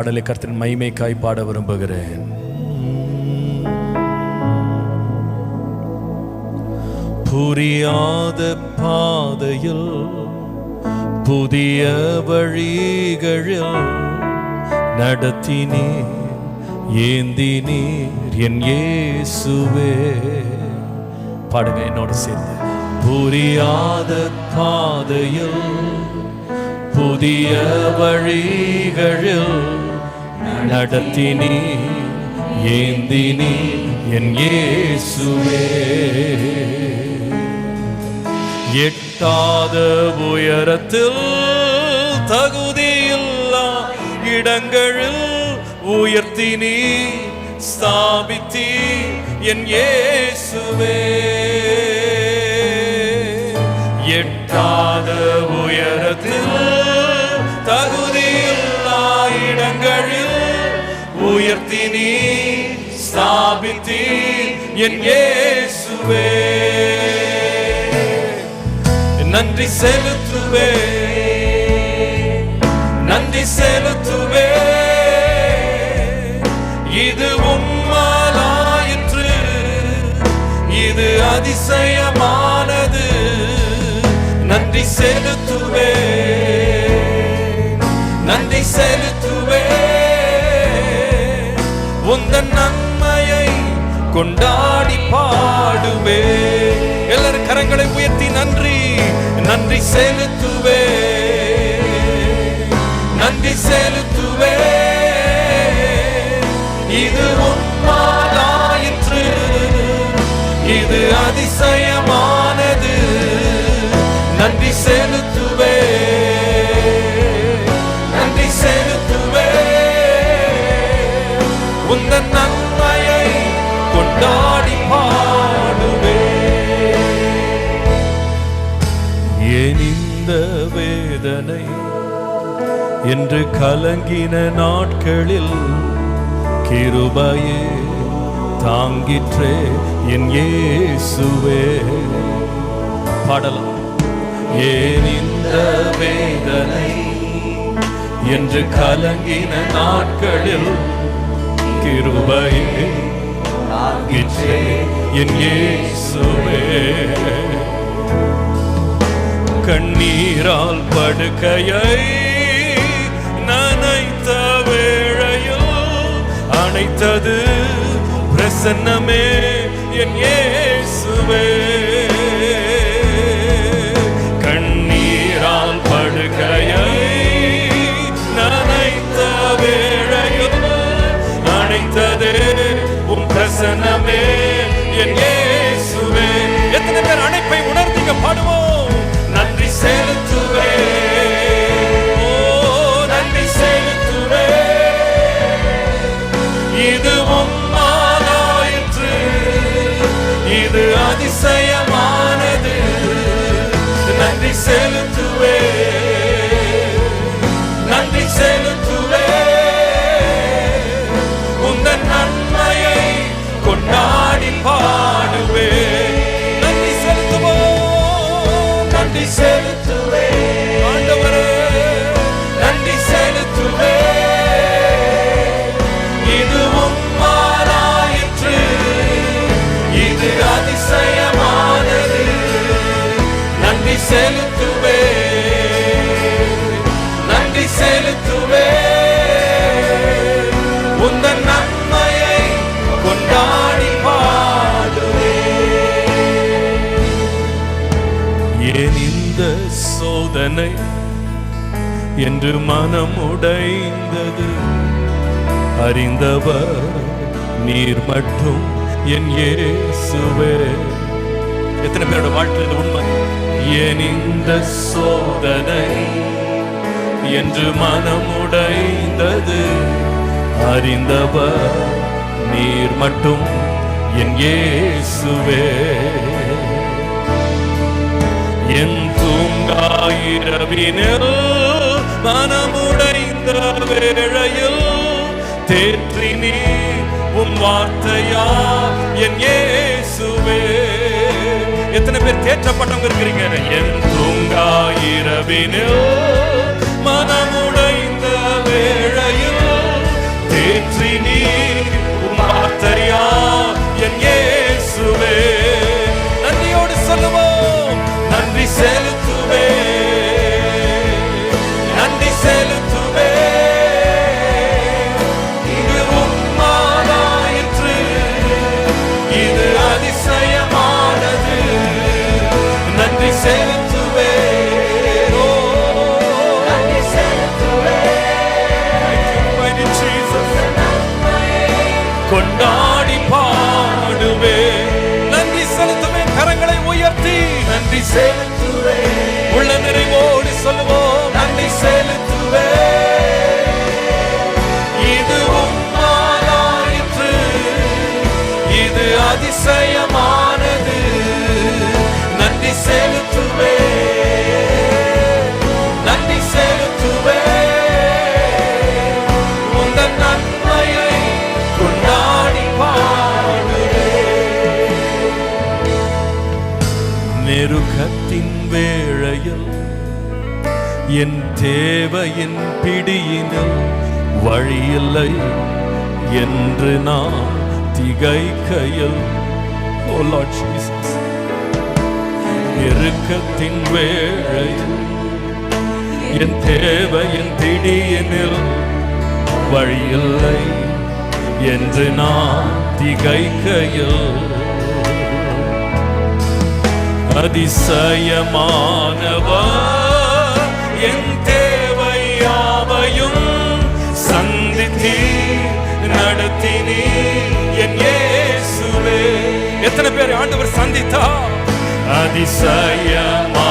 பாடலை கர்த்தன் மைமைக்காய் பாட விரும்புகிறேன். புரியாத பாதையில் புதிய வழிகளில் நடத்தினீர் ஏந்தினீர் என் இயேசுவே. பாடுங்க என்னோட சேர்ந்து. புரியாத பாதையில் புதிய வழிகளில் நடத்தினே ஏந்தினே என் இயேசுவே. எட்டாத உயரத்தில் தகுதியில்லா இடங்களில் உயர்த்தினீ ஸ்தாபித்தி என் இயேசுவே. எட்டாத உயரத்தில் உயர்த்தி நீ ஸ்தாபித்தி என் இயேசுவே. நன்றி செலுத்துவே. நன்றி செலுத்துவே. இது உம்மாலாயிற்று இது அதிசயம் கொண்டாடி பாடுவே எல்லாரும் கரங்களை உயர்த்தி நன்றி நன்றி செலுத்துவே. நன்றி செலுத்து என்று கலங்கின நாட்களில் கிருபையே தாங்கிற்றே என் இயேசுவே. பாடலாம். ஏன் இந்த வேதனை என்று கலங்கின நாட்களில் கிருபையே தாங்கிற்றே என் இயேசுவே. கண்ணீரால் படுக்கையை அணைத்தது பிரசன்னமே என் ஏசுவே செலுத்துவே நன்றி செலுத்துவே உந்தன் நன்மையை கொண்டாடி பாடுவே ஏன் இந்த சோதனை என்று மனம் உடைந்தது அறிந்தவர் நீர் மட்டும் என் இயேசுவே. எத்தனை பேரோட வாழ்க்கையில் உண்மை? ஏன் இந்த சோதனை என்று மனமுடைந்தது? அறிந்தவர் நீர் மட்டும் என் இயேசுவே. என் தூங்காயிரவினில் மனமுடைந்த வேளையில் தேற்றி நீ உன் வார்த்தையா? என் ஏ பேர் தேற்றப்பட்டவங்க இருக்கிறீங்க. என் தூங்காயிரவினில் மனமுடைந்த வேளையில் தேற்றி நீ செலுத்துவே உள்ள நிறைவோடு சொல்லுவோம் நன்றி செலுத்துவே இது உம்மாலாயிற்று இது அதிசயமா நெருக்கத்தின் வேளையில் என் தேவையின் பிடியினில் வழியில்லை என்று நான் திகைக்கையில் Oh நெருக்கத்தின் வேளையில் என் தேவையின் பிடியினில் வழியில்லை என்று நான் திகைக்கையில் அதிசயமானவர் என் தேவையாவையும் சந்தித்தி நடத்தினி என் ஏசுவே எத்தனை பேர் ஆண்டவர் சந்தித்தா அதிசயமா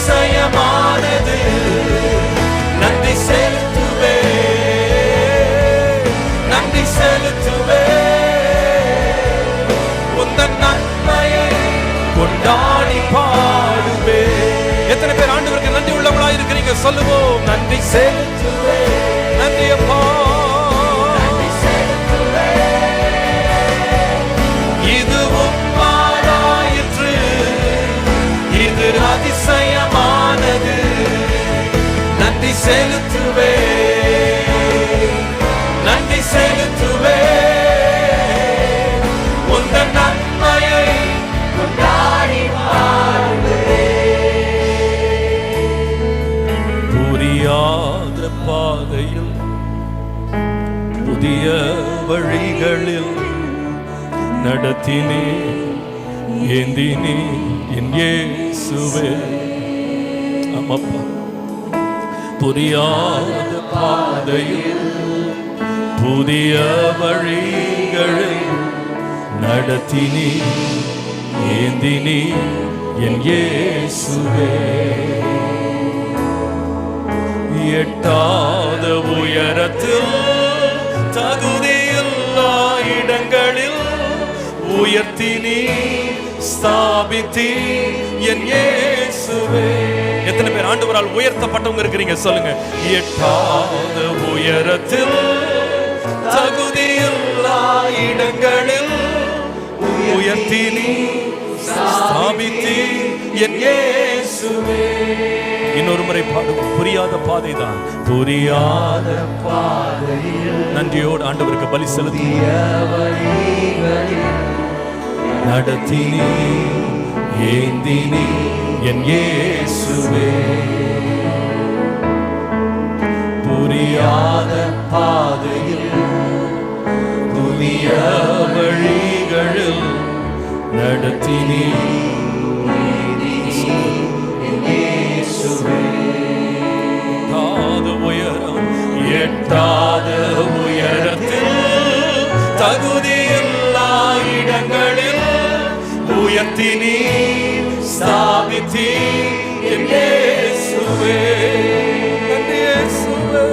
அதிசயமானது நன்றி செலுத்துவே. நன்றி செலுத்துவே. உந்தன் நன்மையை கொண்டாடி பாடுவே. எத்தனை பேர் ஆண்டவருக்கு நன்றி உள்ளவங்களா இருக்கிறீங்க சொல்லுவோம். நன்றி செலுத்துவே. நன்றி அப்பா செலுத்துவே நன்றி செலுத்துவே உந்தன் நன்மையை கொண்டாடி புரியாத பாதையில் புதிய வழிகளில் நடத்தினே ஏந்தினே என் இயேசுவே. அம்மப்பா புரியாத பாதையில் புதிய வழிகளை நடத்தினி ஏந்தினி என் இயேசுவே. எட்டாத உயரத்தில் தகுதியில்லா இடங்களில் உயர்த்தினி ஸ்தாபித்தி என் இயேசுவே. எத்தனை பேர் ஆண்டவரால் உயர்த்தப்பட்டவங்க இருக்கிறீங்க சொல்லுங்க. எட்டாத உயரத்தில் தகுதியில்லா இடங்களில் உயர்த்தினி ஸ்தாபித்தி என் இயேசுவே. இன்னொரு முறை பாடுவோம் புரியாத பாதை தான் புரியாத பாதையில் நன்றியோடு ஆண்டவருக்கு பலி செலுத்தி வழிகளில் நடத்தினி ஏந்தினி என் இயேசுவே. புரியாத பாதையில் புதிய வழிகளில் நடத்தினி ஸ்தாபித்தி என் இயேசுவே. என் இயேசுவே.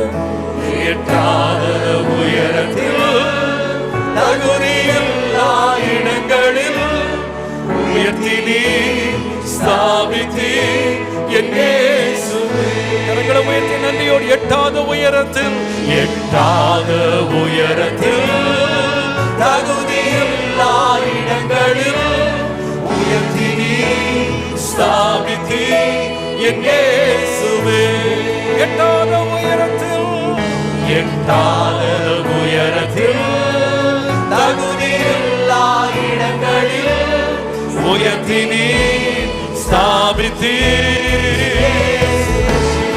எட்டாத உயரத்தில் தகுதியில்லா இடங்களில் உயர்த்தினி ஸ்தாபித்தி என் இயேசுவே. கரங்களை உயர்த்தி நன்றியோடு எட்டாத உயரத்தில் எட்டாத உயரத்தில் எட்டாத உயரத்தில் எட்டாத உயரத்தில் தகுதியில்லா இடங்களில் உயர்த்தினே ஸ்தாபித்தி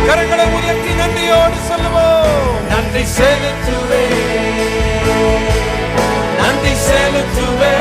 கரங்களை உயர்த்தி நன்றியோடு சொல்லுவோம். நன்றி செலுத்துவே நன்றி செலுத்துவே